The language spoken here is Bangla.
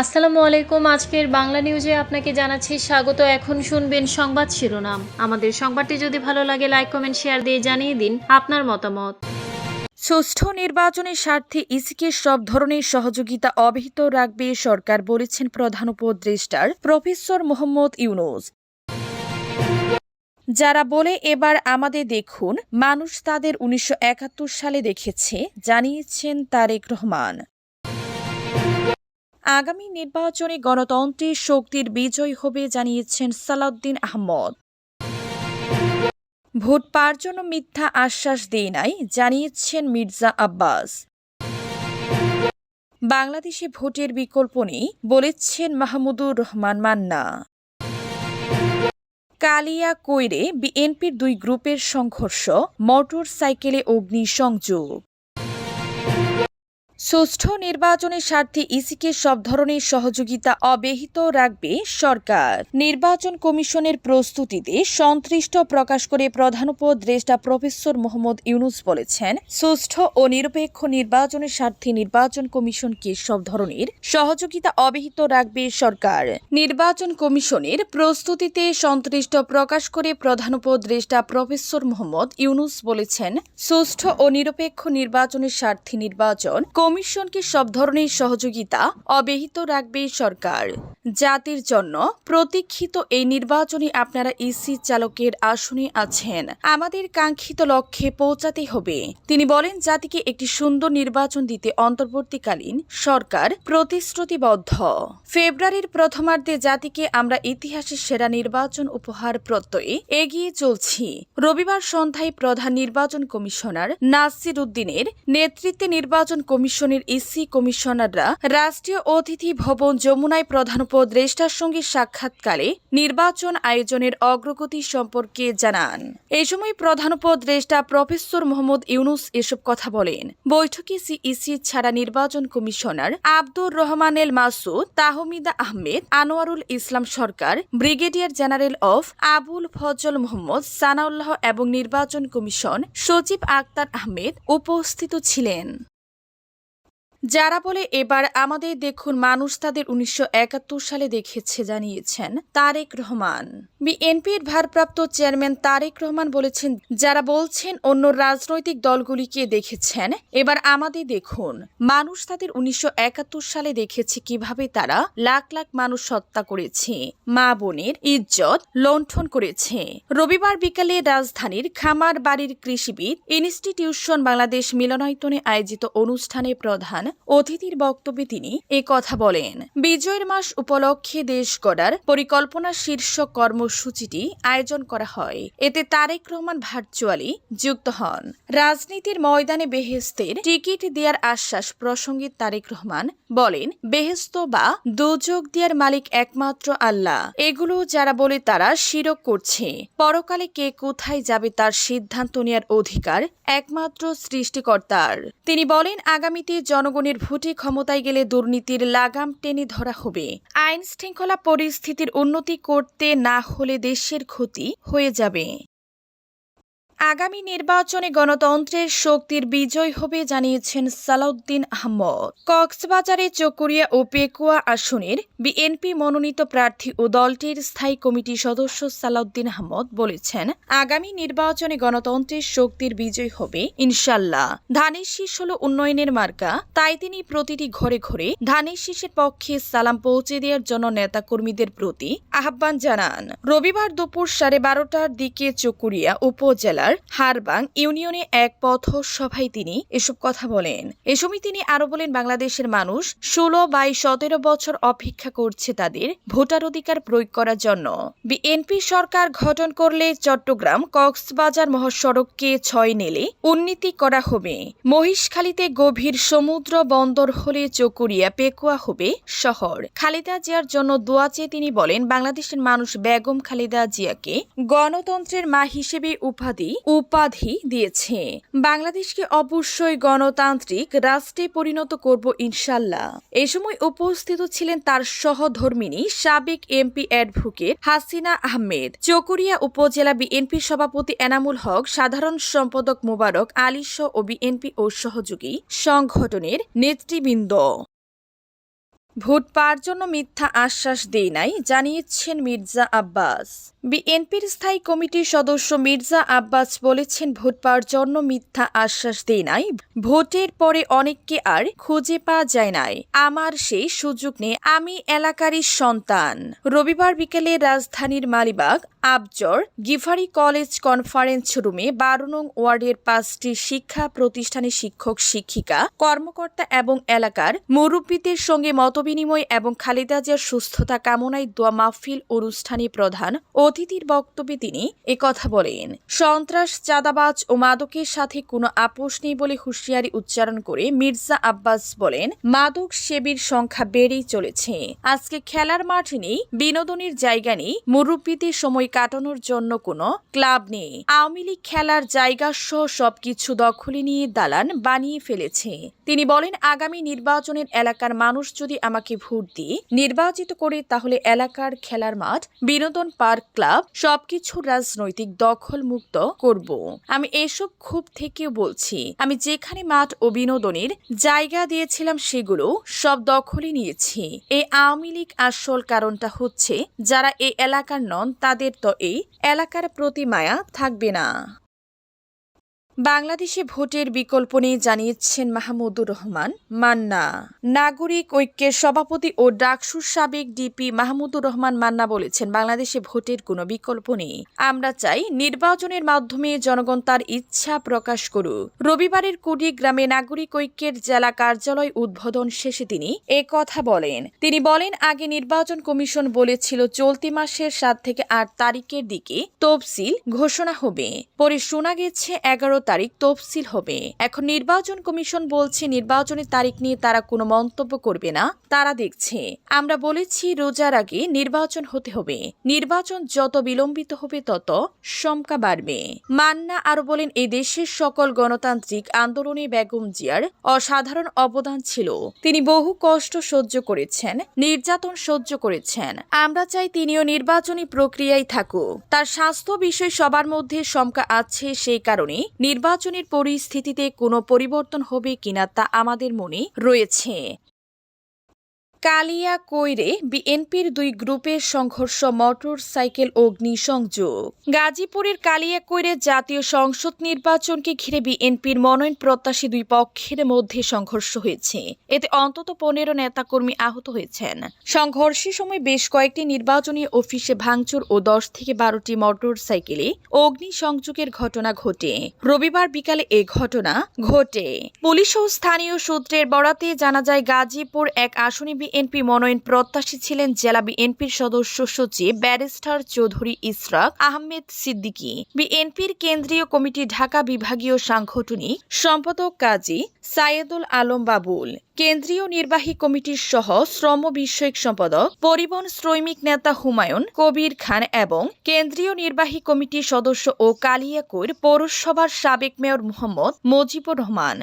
আসসালামু আলাইকুম। আজকের বাংলা নিউজে আপনাকে জানাচ্ছি স্বাগত। এখন শুনবেন সংবাদ শিরোনাম। আমাদের সংবাদটি যদি ভালো লাগে লাইক কমেন্ট শেয়ার দিয়ে জানিয়ে দিন আপনার মতামত। সুষ্ঠু নির্বাচনের স্বার্থে ইসিকে সব ধরনের সহযোগিতা অব্যাহত রাখবে সরকার বলেছেন প্রধান উপদেষ্টার প্রফেসর মোহাম্মদ ইউনুস। যারা বলে, এবার আমাদের দেখুন, মানুষ তাদের উনিশশো একাত্তর সালে দেখেছে জানিয়েছেন তারেক রহমান। আগামী নির্বাচনে গণতন্ত্রের শক্তির বিজয় হবে জানিয়েছেন সালাউদ্দিন আহমদ। ভোট পাওয়ার জন্য মিথ্যা আশ্বাস দেয় নাই, জানিয়েছেন মির্জা আব্বাস। বাংলাদেশে ভোটের বিকল্প নেই, বলেছেন মাহমুদুর রহমান মান্না। কালিয়া কৈরে বিএনপির দুই গ্রুপের সংঘর্ষ মোটর সাইকেলে অগ্নিসংযোগ। সুষ্ঠু নির্বাচনের স্বার্থে ইসিকে সব ধরনের সহযোগিতা অব্যাহত রাখবে সরকার। নির্বাচন কমিশনের প্রস্তুতিতে সন্তুষ্ট প্রকাশ করে প্রধান উপদেষ্টা প্রফেসর মোহাম্মদ ইউনুস বলেছেন সুষ্ঠু ও নিরপেক্ষ নির্বাচনের স্বার্থে নির্বাচন কমিশনকে সব ধরনের সহযোগিতা অব্যাহত রাখবে সরকার। নির্বাচন কমিশনের প্রস্তুতিতে সন্তুষ্ট প্রকাশ করে প্রধান উপদেষ্টা প্রফেসর মোহাম্মদ ইউনুস বলেছেন সুষ্ঠু ও নিরপেক্ষ নির্বাচনের স্বার্থে নির্বাচন কমিশনকে সব ধরনের সহযোগিতা অব্যাহত রাখবে সরকার। জাতির জন্য প্রতীক্ষিত এই নির্বাচনে আপনারা ইসি চালকের আসনে আছেন। আমাদের কাঙ্ক্ষিত লক্ষ্যে পৌঁছাতে হবে। তিনি বলেন, জাতিকে একটি সুন্দর নির্বাচন দিতে অন্তর্বর্তীকালীন সরকার প্রতিশ্রুতিবদ্ধ। ফেব্রুয়ারির প্রথমার্ধে জাতিকে আমরা ইতিহাসের সেরা নির্বাচন উপহার প্রত্যয়ে এগিয়ে চলছি। রবিবার সন্ধ্যায় প্রধান নির্বাচন কমিশনার নাসির উদ্দিনের নেতৃত্বে নির্বাচন কমিশনের ইসি কমিশনাররা রাষ্ট্রীয় অতিথি ভবন যমুনায় প্রধান উপদেষ্টার সঙ্গে সাক্ষাৎকালে নির্বাচন আয়োজনের অগ্রগতি সম্পর্কে জানান। এই সময় প্রধান উপদেষ্টা প্রফেসর মোহাম্মদ ইউনুস এসব কথা বলেন। বৈঠকে সিইসি ছাড়া নির্বাচন commissioner Abdur Rahman El Masud, Tahmida Ahmed, Anwarul Islam Sarkar, brigadier general of Abul Fazal Mohammad, Sanaullah এবং নির্বাচন কমিশন সচিব আক্তার আহমেদ উপস্থিত ছিলেন। যারা বলে এবার আমাদের দেখুন মানুষ তাদের উনিশশো একাত্তর সালে দেখেছে জানিয়েছেন তারেক রহমান। বিএনপির ভারপ্রাপ্ত চেয়ারম্যান তারেক রহমান বলেছেন, যারা বলছেন অন্য রাজনৈতিক দলগুলিকে দেখেছেন, এবার আমাদের দেখুন। মানুষ তাদের উনিশশো একাত্তর সালে দেখেছে কীভাবে তারা লাখ লাখ মানুষ হত্যা করেছে, মা বোনের ইজ্জত লণ্ঠন করেছে। রবিবার বিকালে রাজধানীর খামার বাড়ির কৃষিবিদ ইনস্টিটিউশন বাংলাদেশ মিলনায়তনে আয়োজিত অনুষ্ঠানে প্রধান অতিথির বক্তব্যে তিনি কথা বলেন, বিজয়ের মাস উপলক্ষে দেশ গড়ার পরিকল্পনা শীর্ষক কর্মসূচিটি আয়োজন করা হয়। এতে তারেক রহমান ভার্চুয়ালি যুক্ত হন। রাজনীতির ময়দানে বেহেস্তের টিকিট দেওয়ার আশ্বাস প্রসঙ্গে তারেক রহমান বলেন বেহেস্ত বা দুযোগ দেওয়ার মালিক একমাত্র আল্লাহ। এগুলো যারা বলে তারা শিরক করছে। পরকালে কে কোথায় যাবে তার সিদ্ধান্ত নেওয়ার অধিকার একমাত্র সৃষ্টিকর্তার। তিনি বলেন, আগামীতে জনগণের ভোটে ক্ষমতায় গেলে দুর্নীতির লাগাম টেনে ধরা হবে। আইন শৃঙ্খলা পরিস্থিতির উন্নতি করতে না হলে দেশের ক্ষতি হয়ে যাবে। আগামী নির্বাচনে গণতন্ত্রের শক্তির বিজয় হবে জানিয়েছেন সালাউদ্দিন আহমদ। কক্সবাজারে চকুরিয়া ও পেকুয়া আসনের বিএনপি মনোনীত প্রার্থী ও দলটির স্থায়ী কমিটির সদস্য সালাউদ্দিন আহমদ বলেছেন, আগামী নির্বাচনে গণতন্ত্রের শক্তির বিজয় হবে ইনশাল্লাহ। ধানের শীষ হল উন্নয়নের মার্কা, তাই তিনি প্রতিটি ঘরে ঘরে ধানের শীষের পক্ষে সালাম পৌঁছে দেওয়ার জন্য নেতাকর্মীদের প্রতি আহ্বান জানান। রবিবার দুপুর সাড়ে বারোটার দিকে চকুরিয়া উপজেলার হারবাং ইউনিয়নে এক পথ সভায় তিনি এসব কথা বলেন। এ সময় তিনি আরও বলেন, বাংলাদেশের মানুষ ষোলো বাই সতেরো বছর অপেক্ষা করছে তাদের ভোটার অধিকার প্রয়োগ করার জন্য। বিএনপি সরকার গঠন করলে চট্টগ্রাম কক্সবাজার মহাসড়ককে ছয় নেলে উন্নতি করা হবে। মহিষখালীতে গভীর সমুদ্র বন্দর হলে চকুরিয়া পেকুয়া হবে শহর। খালেদা জিয়ার জন্য দোয়া চেয়ে তিনি বলেন, বাংলাদেশের মানুষ বেগম খালেদা জিয়াকে গণতন্ত্রের মা হিসেবে উপাধি উপাধি দিয়েছে। বাংলাদেশকে অবশ্যই গণতান্ত্রিক রাষ্ট্রে পরিণত করব ইনশাল্লাহ। এ সময় উপস্থিত ছিলেন তার সহধর্মিনী, সাবেক এমপি অ্যাডভোকেট হাসিনা আহমেদ। চকুরিয়া উপজেলা বিএনপি সভাপতি এনামুল হক, সাধারণ সম্পাদক মোবারক আলিশ ও বিএনপি ও সহযোগী সংগঠনের নেতৃবৃন্দ। ভোট পাওয়ার জন্য মিথ্যা আশ্বাস দেই নাই, জানিয়েছেন মির্জা আব্বাস। বিএনপির স্থায়ী কমিটির সদস্য মির্জা আব্বাস বলেছেন ভোট পাওয়ার জন্য মিথ্যা আশ্বাস দেই নাই, ভোটের পরে অনেককে আর খুঁজে পাওয়া যায় নাই। আমার সেই সুযোগ নেই, আমি এলাকারই সন্তান। রবিবার বিকেলে রাজধানীর মালিবাগ আবজর গিফারি কলেজ কনফারেন্স রুমে বারো নং ওয়ার্ডের পাঁচটি শিক্ষা প্রতিষ্ঠানের শিক্ষক, শিক্ষিকা, কর্মকর্তা এবং এলাকার মুরব্বীদের সঙ্গে মতবিনিময় এবং খালেদা জিয়ার সুস্থতা কামনায় দোয়া মাহফিল অনুষ্ঠানে প্রধান অতিথির বক্তব্যে তিনি একথা বলেন। সন্ত্রাস, চাঁদাবাজ ও মাদকের সাথে কোনো আপোষ নেই বলে হুঁশিয়ারি উচ্চারণ করে মির্জা আব্বাস বলেন, মাদক সেবীর সংখ্যা বেড়েই চলেছে। আজকে খেলার মাঠ নেই, বিনোদনের জায়গা নেই, মুরব্বীদের সময় কাটানোর জন্য কোনো ক্লাব নেই। আওয়ামী লীগ খেলার জায়গা সহ সবকিছু দখলে নিয়ে দালান বানিয়ে ফেলেছে। তিনি বলেন, আগামী নির্বাচনের এলাকার মানুষ যদি আমাকে ভোট দিয়ে, নির্বাচিত করে তাহলে এলাকার খেলার মাঠ, বিনোদন পার্ক, ক্লাব সবকিছু রাজনৈতিক দখল মুক্ত করব। আমি এসব খুব থেকেও বলছি, আমি যেখানে মাঠ ও বিনোদনের জায়গা দিয়েছিলাম সেগুলো সব দখলে নিয়েছি। এই আওয়ামী লীগ আসল কারণটা হচ্ছে, যারা এই এলাকার নন তাদের তো এই এলাকার প্রতি মায়া থাকবে না। বাংলাদেশে ভোটের বিকল্প নেই জানিয়েছেন মাহমুদুর রহমান মান্না। নাগরিক ঐক্যের সভাপতি ও ডাকসুর সাবেক ডিপি মাহমুদুর রহমান মান্না বলেছেন, বাংলাদেশে ভোটের কোনো বিকল্প নেই। আমরা চাই নির্বাচনের মাধ্যমে জনগণ তার ইচ্ছা প্রকাশ করুক। রবিবারের কুড়িগ্রামে নাগরিক ঐক্যের জেলা কার্যালয় উদ্বোধন শেষে তিনি এ কথা বলেন। তিনি বলেন, আগে নির্বাচন কমিশন বলেছিল, চলতি মাসের সাত থেকে আট তারিখের দিকে তফসিল ঘোষণা হবে। পরে শোনা গেছে, এগারো তারিখ তফসিল হবে। এখন নির্বাচন কমিশন বলছে, নির্বাচনের তারিখ নিয়ে তারা কোনো মন্তব্য করবে না। তারা দেখছে, আমরা বলেছি রোজার আগে নির্বাচন হতে হবে। নির্বাচন যত বিলম্বিত হবে তত শঙ্কা বাড়বে। মান্না আরও বলেন এই দেশের সকল গণতান্ত্রিক আন্দোলনে বেগম জিয়ার অসাধারণ অবদান ছিল। তিনি বহু কষ্ট সহ্য করেছেন, নির্যাতন সহ্য করেছেন। আমরা চাই তিনিও নির্বাচনী প্রক্রিয়ায় থাকুক। তার স্বাস্থ্য বিষয় সবার মধ্যে শঙ্কা আছে সেই কারণে নির্বাচনের পরিস্থিতিতে কোনো পরিবর্তন হবে কিনা তা আমাদের মনে রয়েছে। কালিয়া কৈরে বিএনপির দুই গ্রুপের সংঘর্ষ মোটর সাইকেল অগ্নিসংযোগ গাজীপুরের কালিয়া কৈরে জাতীয় সংসদ নির্বাচনকে ঘিরে বিএনপির মনোনয়ন প্রত্যাশী দুই পক্ষের মধ্যে সংঘর্ষ হয়েছে। এতে অন্তত পনেরো নেতাকর্মী আহত হয়েছেন। সংঘর্ষের সময় বেশ কয়েকটি নির্বাচনী অফিসে ভাঙচুর ও দশ থেকে বারোটি মোটর সাইকেলে অগ্নিসংযোগের ঘটনা ঘটে। রবিবার বিকালে এ ঘটনা ঘটে। পুলিশ ও স্থানীয় সূত্রের বরাতে জানা যায়, গাজীপুর এক আসনে বিএনপি মনোনয়ন প্রত্যাশী ছিলেন জেলা বিএনপির সদস্য সচিব ব্যারিস্টার চৌধুরী ইসরাক আহমেদ সিদ্দিকী। বিএনপির কেন্দ্রীয় কমিটি ঢাকা বিভাগীয় সাংগঠনিক সম্পাদক কাজী সায়েদুল আলম বাবুল, কেন্দ্রীয় নির্বাহী কমিটির সহ শ্রম বিষয়ক সম্পাদক, পরিবহন শ্রমিক নেতা হুমায়ুন কবির খান এবং কেন্দ্রীয় নির্বাহী কমিটির সদস্য ও কালিয়াকৈর পৌরসভার সাবেক মেয়র মোহাম্মদ মুজিবুর রহমান।